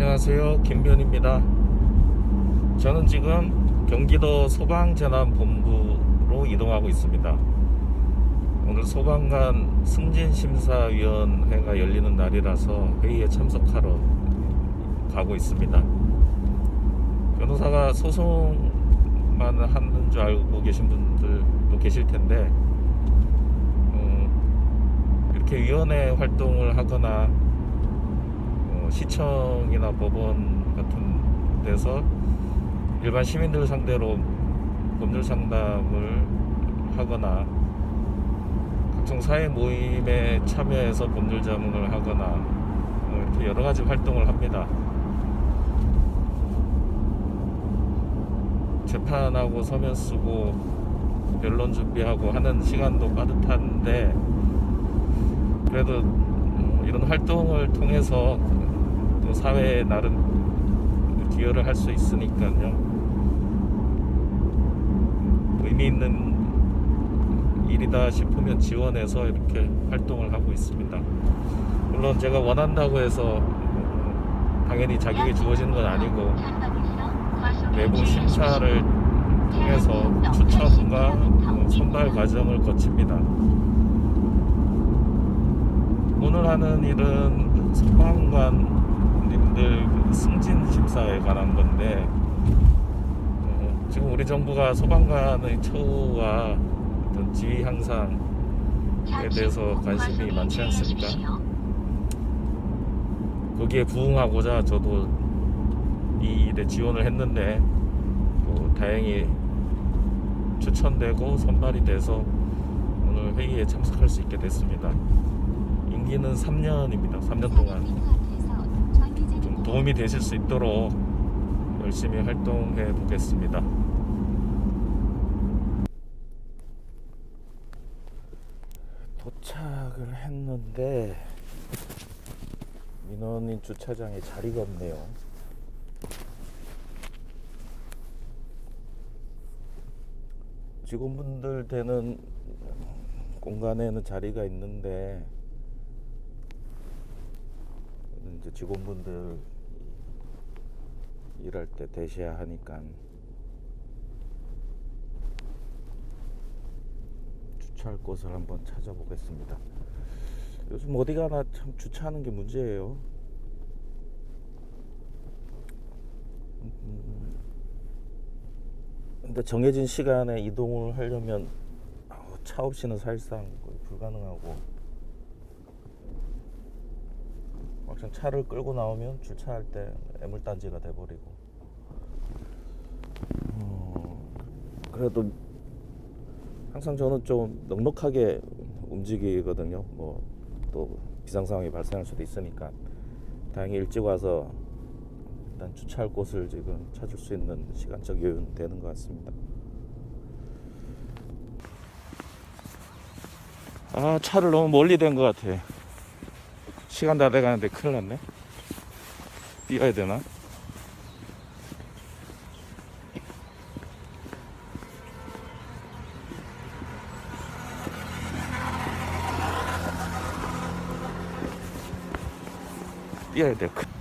안녕하세요. 김변입니다. 저는 지금 경기도 소방재난본부로 이동하고 있습니다. 오늘 소방관 승진심사위원회가 열리는 날이라서 회의에 참석하러 가고 있습니다. 변호사가 소송만 하는 줄 알고 계신 분들도 계실 텐데, 어, 이렇게 위원회 활동을 하거나 어, 시청이나 법원 같은 데서 일반 시민들 상대로 법률 상담을 하거나 각종 사회 모임에 참여해서 법률 자문을 하거나 어, 이렇게 여러 가지 활동을 합니다. 재판하고 서면 쓰고 변론 준비하고 하는 시간도 빠듯한데 그래도 어, 이런 활동을 통해서 또 사회에 나름 기여를 할 수 있으니까요. 의미 있는 일이다 싶으면 지원해서 이렇게 활동을 하고 있습니다. 물론 제가 원한다고 해서 어, 당연히 자격이 주어지는 건 아니고 내부 심사를 통해서 추천과 어, 선발 과정을 거칩니다. 오늘 하는 일은 소방관 님들 그 승진 심사에 관한 건데 어, 지금 우리 정부가 소방관의 처우와 어떤 지위 향상에 대해서 관심이 많지 않습니까? 거기에 부응하고자 저도 이 일에 지원을 했는데 또 다행히 추천되고 선발이 돼서 오늘 회의에 참석할 수 있게 됐습니다. 임기는 3년입니다. 3년 동안 좀 도움이 되실 수 있도록 열심히 활동해 보겠습니다. 도착을 했는데 민원인 주차장에 자리가 없네요. 직원분들 되는 공간에는 자리가 있는데 이제 직원분들 일할 때 대셔야 하니까 주차할 곳을 한번 찾아보겠습니다. 요즘 어디 가나 참 주차하는 게 문제예요. 음, 근데 정해진 시간에 이동을 하려면 차 없이는 사실상 불가능하고 막상 차를 끌고 나오면 주차할 때 애물단지가 돼버리고 어, 그래도 항상 저는 좀 넉넉하게 움직이거든요. 뭐 또 비상 상황이 발생할 수도 있으니까 다행히 일찍 와서 일단 주차할 곳을 지금 찾을 수 있는 시간적 여유는 되는 것 같습니다. 아 차를 너무 멀리 댄 것 같아. 시간 다 돼가는데 큰일 났네. 뛰어야 되나? 뛰어야 돼. 큰-